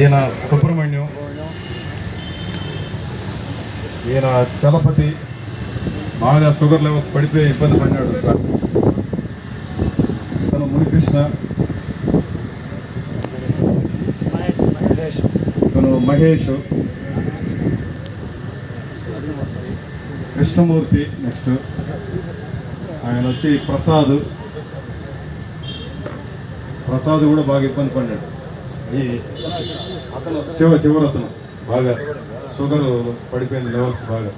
ఈయన సుబ్రహ్మణ్యం ఈయన చలపతి బాగా షుగర్ లెవెల్స్ పడిపోయి ఇబ్బంది పడినాడు తను మునికృష్ణ. తను మహేష్. కృష్ణమూర్తి నెక్స్ట్ ఆయన వచ్చి ప్రసాద్. ప్రసాద్ కూడా బాగా ఇబ్బంది పడ్డాడు. ఈ అతను చివ చివరి అతను. బాగా షుగర్ పడిపోయింది లెవెల్స్ బాగా.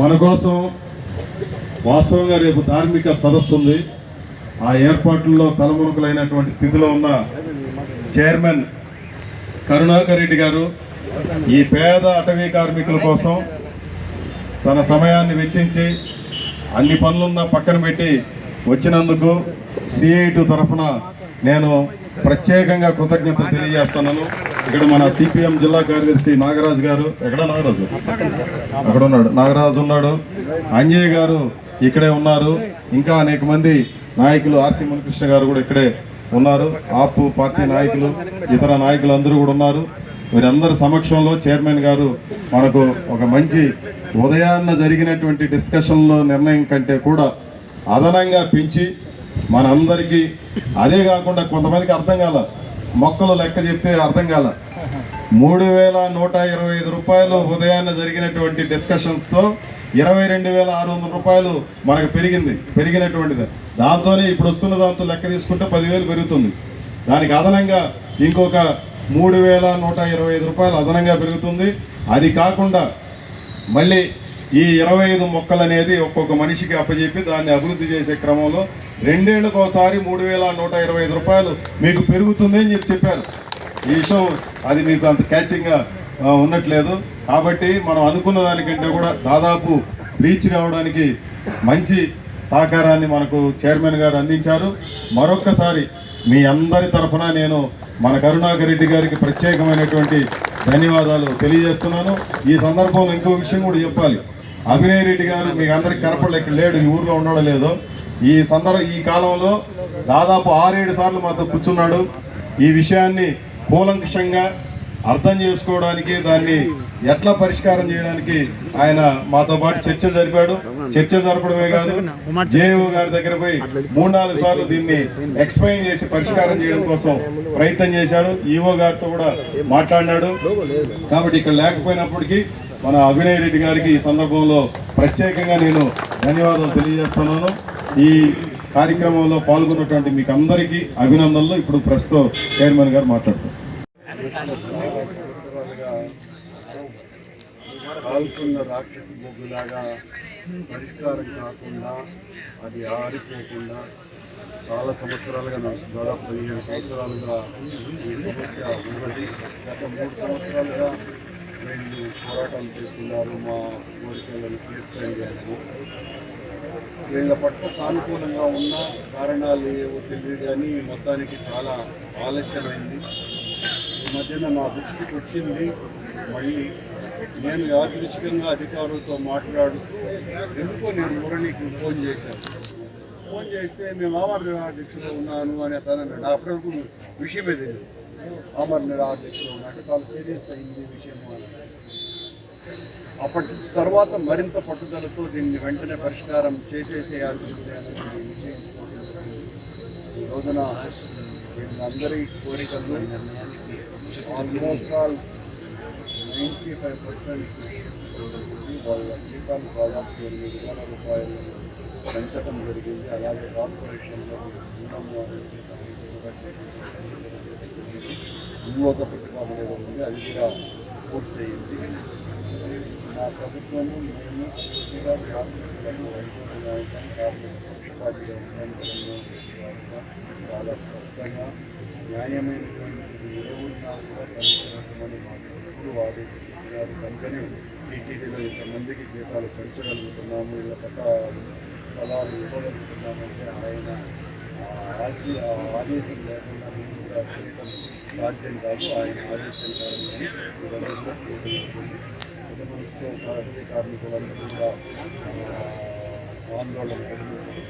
మన కోసం వాస్తవంగా రేపు ధార్మిక సదస్సు ఉంది. ఆ ఏర్పాట్లలో తలమునుకులైనటువంటి స్థితిలో ఉన్న చైర్మన్ కరుణాకర్ రెడ్డి గారు ఈ పేద అటవీ కార్మికుల కోసం తన సమయాన్ని వెచ్చించి అన్ని పనులున్నా పక్కన పెట్టి వచ్చినందుకు సిఐటి తరఫున నేను ప్రత్యేకంగా కృతజ్ఞతలు తెలియజేస్తున్నాను. ఇక్కడ మన సిపిఎం జిల్లా కార్యదర్శి నాగరాజు గారు. ఎక్కడ నాగరాజు? అక్కడ ఉన్నాడు. నాగరాజు ఉన్నాడు. అంజయ్ గారు ఇక్కడే ఉన్నారు. ఇంకా అనేక మంది నాయకులు ఆర్సి మునికృష్ణ గారు కూడా ఇక్కడే ఉన్నారు. ఆపు పార్టీ నాయకులు ఇతర నాయకులు అందరూ కూడా ఉన్నారు. వీరందరి సమక్షంలో చైర్మన్ గారు మనకు ఒక మంచి ఉదయాన్న జరిగినటువంటి డిస్కషన్లో నిర్ణయం కంటే కూడా అదనంగా పెంచి మనందరికీ అదే కాకుండా కొంతమందికి అర్థం కాల. మొక్కలు లెక్క చెప్తే అర్థం కాల. మూడు వేల నూట ఇరవై ఐదు రూపాయలు ఉదయాన్నే జరిగినటువంటి డిస్కషన్తో ఇరవై రెండు వేల ఆరు వందల రూపాయలు మనకు పెరిగింది. పెరిగినటువంటిది. దాంతోనే ఇప్పుడు వస్తున్న దాంతో లెక్క తీసుకుంటే పదివేలు పెరుగుతుంది. దానికి అదనంగా ఇంకొక మూడు వేల నూట ఇరవై ఐదు రూపాయలు అదనంగా పెరుగుతుంది. అది కాకుండా మళ్ళీ ఈ ఇరవై ఐదు మొక్కలు అనేది ఒక్కొక్క మనిషికి అప్పచెప్పి దాన్ని అభివృద్ధి చేసే క్రమంలో రెండేళ్ళకు ఒకసారి మూడు వేల నూట ఇరవై ఐదు రూపాయలు మీకు పెరుగుతుంది అని చెప్పి చెప్పారు. ఈ విషయం అది మీకు అంత క్యాచింగ్గా ఉండట్లేదు ఉన్నట్లేదు. కాబట్టి మనం అనుకున్న దానికంటే కూడా దాదాపు రీచ్ రావడానికి మంచి సహకారాన్ని మనకు చైర్మన్ గారు అందించారు. మరొక్కసారి మీ అందరి తరఫున నేను మన కరుణాకర్ రెడ్డి గారికి ప్రత్యేకమైనటువంటి ధన్యవాదాలు తెలియజేస్తున్నాను. ఈ సందర్భంలో ఇంకో విషయం కూడా చెప్పాలి. అభినయ్ రెడ్డి గారు మీకు అందరికి కనపడలే ఇక్కడ లేడు ఈ ఊర్లో ఉండడం లేదో. ఈ సందర్భ ఈ కాలంలో దాదాపు ఆరేడు సార్లు మాతో కూర్చున్నాడు. ఈ విషయాన్ని కూలంకషంగా అర్థం చేసుకోవడానికి దాన్ని ఎట్లా పరిష్కారం చేయడానికి ఆయన మాతో పాటు చర్చ జరిపాడు. చర్చ జరపడమే కాదు జేఓ గారి దగ్గర పోయి మూడు నాలుగు సార్లు దీన్ని ఎక్స్ప్లెయిన్ చేసి పరిష్కారం చేయడం కోసం ప్రయత్నం చేశాడు. ఈఓ గారితో కూడా మాట్లాడినాడు. కాబట్టి ఇక్కడ లేకపోయినప్పటికీ మన అభినయ్ రెడ్డి గారికి ఈ సందర్భంలో ప్రత్యేకంగా నేను ధన్యవాదాలు తెలియజేస్తున్నాను. ఈ కార్యక్రమంలో పాల్గొన్నటువంటి మీకు అందరికీ అభినందనలు. ఇప్పుడు ప్రస్తుతం చైర్మన్ గారు మాట్లాడుతారు. కాలుతున్న రాక్షస బొగ్గులాగా పరిష్కారం కాకుండా అది ఆరిపోకుండా చాలా సంవత్సరాలుగా నాకు దాదాపు పదిహేను సంవత్సరాలుగా ఈ సమస్య ఉన్నది. గత మూడు సంవత్సరాలుగా వీళ్ళు పోరాటాలు చేస్తున్నారు మా కోరికలను తీర్చండి అని. వీళ్ళ పట్ల సానుకూలంగా ఉన్న కారణాలు ఏవో తెలియదు కానీ మొత్తానికి చాలా ఆలస్యమైంది. ఈ మధ్యన నా దృష్టికి వచ్చింది మళ్ళీ నేను యాదృచ్ఛికంగా అధికారులతో మాట్లాడు ఎందుకో నేను మురళికి ఫోన్ చేశాను. ఫోన్ చేస్తే మేము ఆమర అధ్యక్షుడు ఉన్నాను అని అతను అన్నాడు. అప్పటి వరకు విషయమే తెలియదు. అమర్ నిరాధ్యక్షులు అంటే చాలా సీరియస్ అయింది విషయం అని అప్పటి తర్వాత మరింత పట్టుదలతో దీన్ని వెంటనే పరిష్కారం చేసేసేయాల్సిందే అనేది నిశ్చయించుకోవడం ఈ రోజున వీళ్ళందరి కోరికలు almost all ninety five percent వాళ్ళ జీతాలు దాదాపు ఎనిమిది వేల రూపాయలు పెంచడం జరిగింది. అలాగే కార్పొరేషన్లో రుణము ఇంకొక పథకం అనేది ఉంది అది కూడా పూర్తయింది మా ప్రభుత్వము మేము పూర్తిగా కార్మికులను రైతుల నాయకం కార్మిక పక్షపాతిగా ఉండడంలో చాలా స్పష్టంగా న్యాయమైనటువంటి ఏ ఉన్నా కూడా కనుగొనమని మాకు ఎప్పుడు ఆదేశిస్తున్నారు కనుకనే టీటీడీలో ఇంతమందికి జీతాలు పెంచగలుగుతున్నాము ఇలా పట్ట స్థలాలు ఇవ్వగలుగుతున్నామంటే ఆయన ఆ ఆదేశం లేకుండా మేము కూడా చేయడం సాధ్యం కాదు. ఆయన ఆదేశం కారణంగా కూడా చేయడం జరుగుతుంది పెద్ద మనసుతో కార్మిక కార్మికులందరూ కూడా ఆందోళన కలిగించారు.